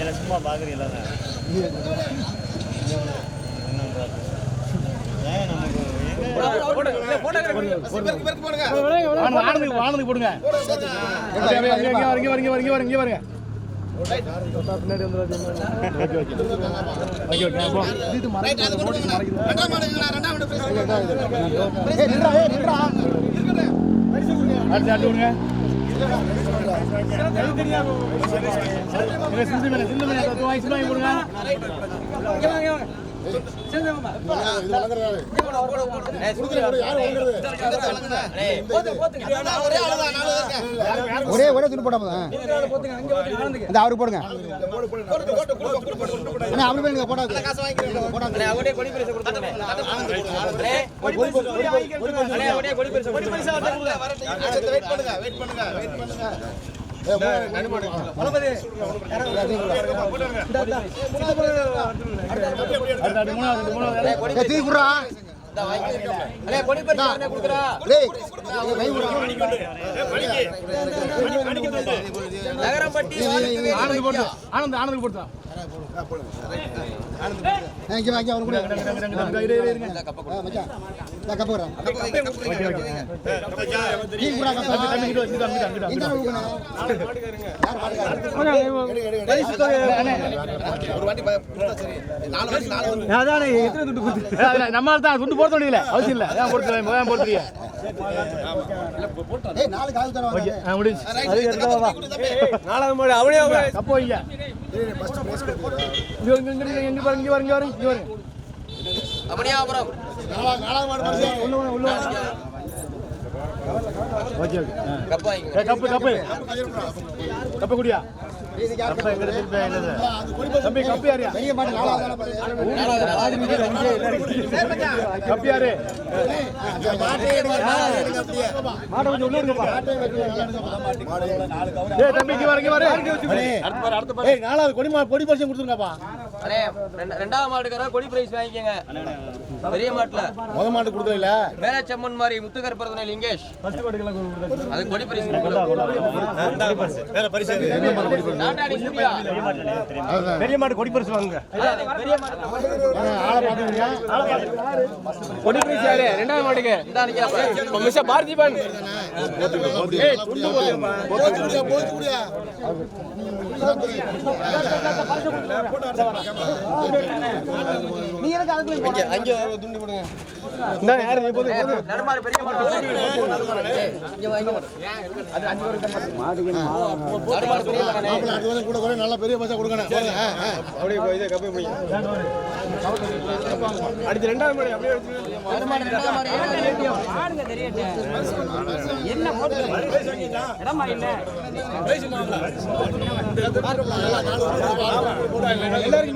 என்ன சும்மா பார்க்குறீங்களா ஏன் போடுங்க வருங்க பின்னாடி வந்து அடுத்து அடுத்து விடுங்க ஒரே ஒரே துணி போடாம இந்த அவருக்கு போடுங்க அவரு போய் நீங்க போடாது போடாது அடுத்து அடுத்து மூணாவது மூணாவது ஏய், தூக்கி குடுறா. டேய் கை குடுறா ஆனந்த் போட்டு ஆனந்த் ஆனந்துக்கு போட்டு இங்க வாங்கி அவரு கூட இரு இரு இருங்க ஆ, மச்சான் நான் கப்பு வரேன் ஓகே ஓகே தூக்கி குடுறா கப்பு தம்பி கிட்ட வச்சுட்டு அங்கிட்டு அங்கிட்டு இந்த நம்மளால தான் துண்டு போட வேண்டியதில்ல அவசியம் இல்லை. ஏன் போடுறது ஏன் போடுறீங்க ஏய் நாலு கால் தர ஓகே முடிஞ்சு. நாலாவது மாடு அவனே கப்போ வைங்க இங்க. இங்க இங்க இங்க பாருங்க இங்க பாருங்க இங்க பாருங்க இங்க பாருங்க. வாங்க. ஓகே ஓகே ஆ. கப்பு கப்பு கப்பு குடியா கப்பு எங்க திருப்பி என்னது தம்பி கப்பு யாரியா கப்பு யாரு மாட்டை கொஞ்சம் உள்ள ஏய் தம்பி இங்க வர இங்க வர ஏய் நாலாவது கொடி பரிசு கொடுத்துருங்கப்பா அண்ணே ரெண்டு- ரெண்டாவது மாட்டுக்கார கொடி பிரைஸ் வாங்கிக்கோங்க. பெரிய மாட்டுல. முத மாட்டு கொடுக்கல மேலச்சம்மன் மாதிரி முத்துக்கருப்பரதனை லிங்கேஷ். ஃபர்ஸ்ட் கொடிக்கெல்லாம் கொடுக்குறது அது கொடி பிரைஸ் பெரிய மாட்டு கொடி பரிசு வாங்குங்க. கொடி பிரைஸ் யாரு? ரெண்டாவது மாட்டுக்கு. இந்த நிக்கிறப்ப மிஸ்டர் பார்த்திபன். ஏய் துண்டு போடுங்கப்பா அங்கே துண்டு போடுங்க. இந்த யாரு நீ போது நடுமாறு பெரிய மாட்டு நடுமாறு பெரிய மாட்டானே நல்ல பெரிய பைசா கொடுக்கணும். அப்படியே போய் இதை கப்பை போய். அடுத்து ரெண்டாவது மாடு அப்படியே நடுமாறு ரெண்டாவது மாடு.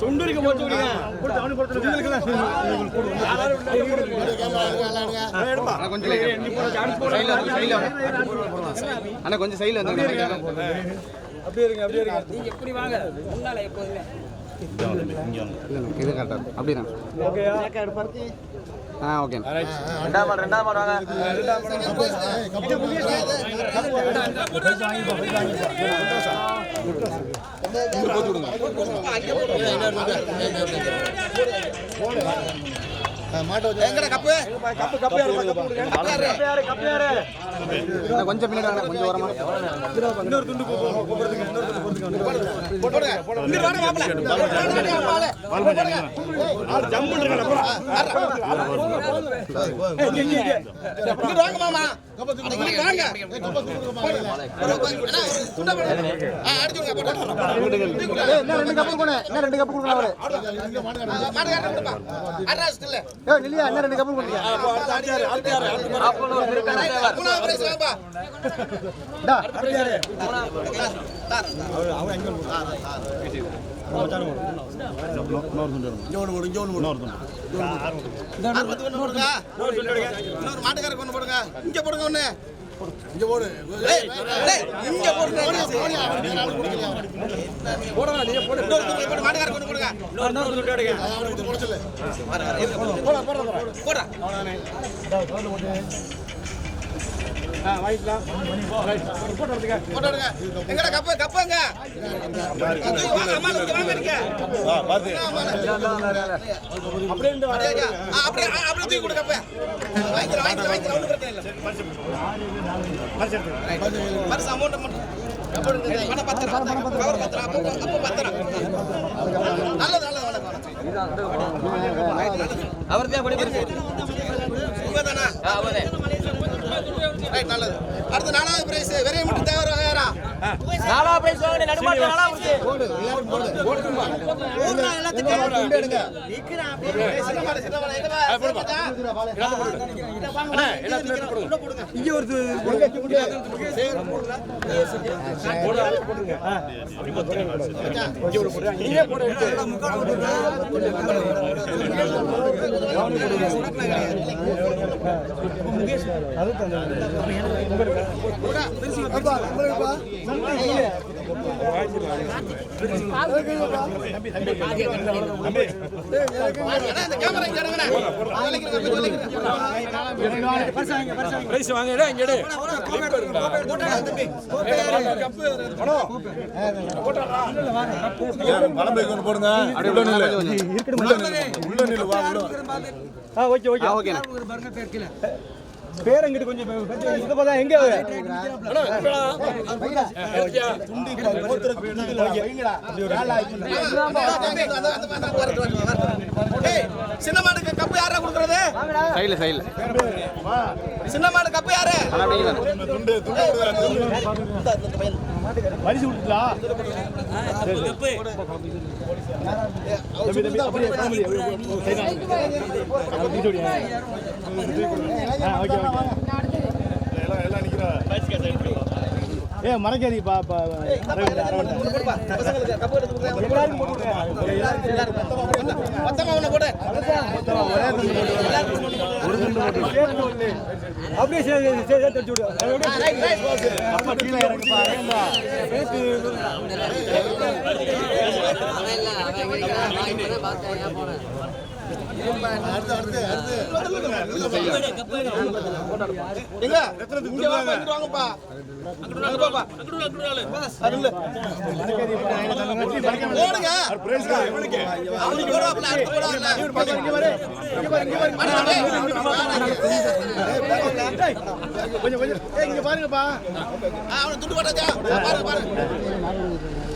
தொண்டூரிக்கு போட்டு விடுங்க கொடுத்து அவனுக்கு கொடுத்து அண்ணா கொஞ்சம் சைடுல வந்து அப்படியே இருங்க. அப்படியே இருங்க இது ஆ ஓகே ரெண்டாம் மாடு மாடு வாங்க கொஞ்சம் பின்னாடி கொஞ்சம் ஓரமா. ரெண்டு கப்பு கொடு இன்னும் ரெண்டு கப்பு கொடுக்கணும் அவரு ஏய் நில்லியா ரெண்டு கப்பு கொடுங்க மாட்டுக்காரருக்கு ஒன்று போடுங்க. இங்க போடுங்க ஒண்ணு இங்க போடு இங்க போடுங்க போடு போடு மாட்டுக்கார கொண்டு போடுங்க போட போடா போட்டோ எடுங்க. எங்கடா கப்பு? கப்புங்க அப்படியே இருந்து அப்படியே ஆ, அப்படியே தூக்கி கொடு கப்பு. வாங்கிக்கலாம் வாங்கிக்கலாம் வாங்கிக்கலாம் ஒன்றும் பிரச்சனை இல்லை. பரிசு அமௌண்ட் மட்டும். பணம் பத்திரம் கவர் ரைட் நல்லது. அடுத்து நாலாவது பிரைஸ் வெறிய மட்டும் தேவர் வகையாரா நாலா பிரைஸ் வாங்கின நடுமாட்டு நாலா பிரைஸ் சின்ன மாடு சின்ன மாடு எங்க அண்ணா, இந்த கேமரா இங்க எடுங்கண்ணே. வலிக்கிறேன், வலிக்கிறேன். பிரைஸ் வாங்கிடா இங்க எடு போட்டோடா, தம்பி. பழம்பைக்கு ஒன்று போடுங்க. உள்ள நில்லு உள்ள நில்லு உள்ள நில்லு வா உள்ள ஓகேண்ணா பேரங்கிட்டு போடுங்க இது பார்த்தா எங்க தம்பி, அந்த- பேரங்கிட்டு கொஞ்சம் ஏய், எங்க மாடுக்கு கப்பு யாரா கொடுக்கறது சைடுல சைடுல சின்னமாடு கப்பு யாரு துண்டு துண்டு பரிசு கொடுத்துட்டா எல்லாம் எல்லாம் நிக்கிறா ஏ மறக்காதீ பா அப்படியே சேர்த்து அடிச்சு விடு. அப்பா கீழே இறங்கு பா இறங்குடா. கொஞ்சம் கொஞ்சம் இங்க பாருங்கப்பா துண்டு பாருங்க, பாருங்க.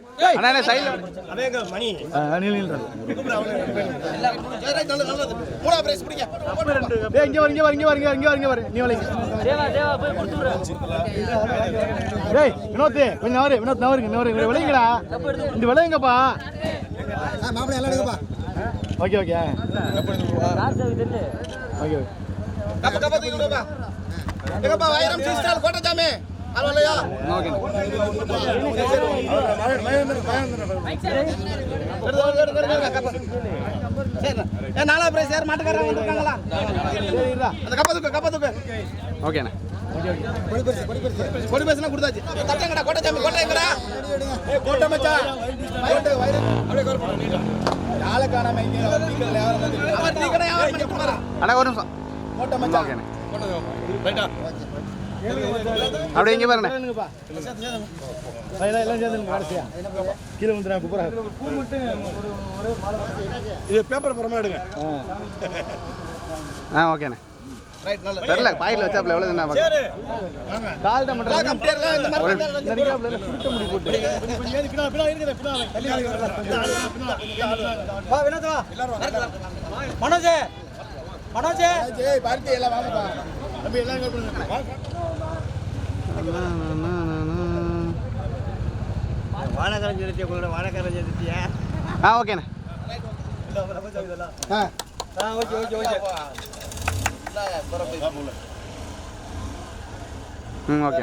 அண்ணா சைடுல ஆ, நீல நீல சரி, ரைட், நல்லது, நல்லது. மூணாவது பிரைஸ் பிடிங்க. டேய் இங்க வர இங்க வர இங்க வர இங்க வர இங்க வர இங்க வர. நீ வளைங்க டேய் வினோத் கொஞ்சம் நவரு வினோத் நவருங்க நவருங்க விளையுங்கடா. இந்த விளையுங்கப்பா. மாப்பிள்ளை எல்லாம் எடுங்கப்பா ஓகே ஓகே ஓகே. கப்ப, கப்ப தூக்கி விடுப்பா. எங்கப்பா, வைரம் ஸ்டால் கோட்டச்சாமி. பரவாயில்லையா? ஏ, நாலாவது பிரைஸ் யார் மாட்டுக்காரங்க வந்திருக்காங்களா? அந்த கப்ப தூக்கு கப்ப தூக்கு. ஓகேண்ணா. கொடி பேசுனா கொடுத்தாச்சு. தட்டங்கடா கோட்டச்சாமி கோட்டை எங்கடா ஏய் கோட்டை மச்சான். கோட்டை வைரம் அப்படியே கோர் போடு ஆளை காணாம இங்க டீக்கல்ல யாரும் வந்து அவன் டீக்கடை யாரும் பண்ணி கொடுறா அண்ணா ஒரு நிமிஷம். கோட்டை மச்சான். ஓகேண்ணா. அப்படியே இங்கே கடைசியா கீழே வந்து நான் கூப்பிட்றேன் இது பேப்பர் பரமா எடுங்க. ஆ ஓகேண்ணே. தெரியல பாக்கெட்ல வச்சாப்ல எவ்வளவு என்ன கால் தான் பண்றாங்க கம்பெனில இந்த மாதிரி இந்த நிக்காப்ல சுருட்ட முடி போட்டு. மனோஜ். மனோஜ். ஏய் பார்த்தி எல்லாம் வாங்கப்பா. வானகரம் ஜெயத்தியா கூட வானகரம் ஜெயத்தியா ஆ ஓகேண்ணே ஆ. ஆ ஓகே ஓகே ஓகே. ம் ஓகே